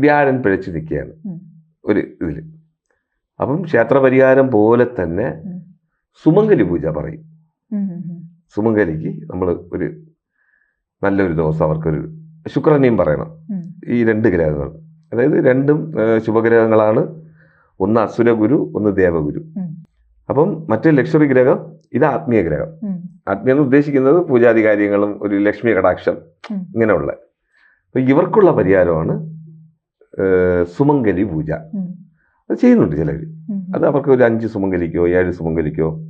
വ്യാഴൻ പിഴച്ചു നിൽക്കുകയാണ് ഉം. ഒരു ഇതിൽ അപ്പം ക്ഷേത്രപരിഹാരം പോലെ തന്നെ. സുമംഗലി പൂജ പറയും. സുമംഗലിക്ക് നമ്മൾ ഒരു നല്ലൊരു ദിവസം അവർക്കൊരു ശുക്രനെയും പറയണം. ഈ രണ്ട് ഗ്രഹങ്ങൾ. അതായത് രണ്ടും ശുഭഗ്രഹങ്ങളാണ്. ഒന്ന് അസുരഗുരു ഒന്ന് ദേവഗുരു. അപ്പം മറ്റേ ലക്ഷറി ഗ്രഹം ഇത് ആത്മീയ ഗ്രഹം. ആത്മീയ എന്ന് ഉദ്ദേശിക്കുന്നത് പൂജാതി കാര്യങ്ങളും ഒരു ലക്ഷ്മി കടാക്ഷം ഇങ്ങനെയുള്ള. ഇവർക്കുള്ള പരിഹാരമാണ് സുമംഗലി പൂജ. അത് ചെയ്യുന്നുണ്ട് ചിലർ അത് അവർക്ക് ഒരു അഞ്ച് സുമംഗലിക്കോ ഏഴ് സുമംഗലിക്കോ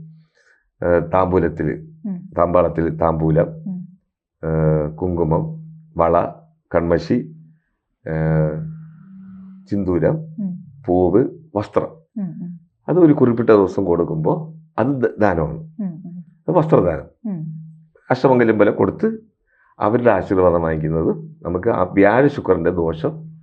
താമ്പൂലത്തിൽ. താമ്പാളത്തിൽ താമ്പൂലം കുങ്കുമം വള കൺമശി ചിന്തൂരം പൂവ് വസ്ത്രം. അത് ഒരു കുറിപ്പിട്ട ദിവസം കൊടുക്കുമ്പോൾ അത് ദാനമാണ്. അത് വസ്ത്രദാനം. അഷ്ടമംഗലം പോലെ കൊടുത്ത് അവരുടെ ആശീർവാദം വാങ്ങിക്കുന്നത് നമുക്ക് ആ വ്യാഴ ശുക്രന്റെ ദോഷം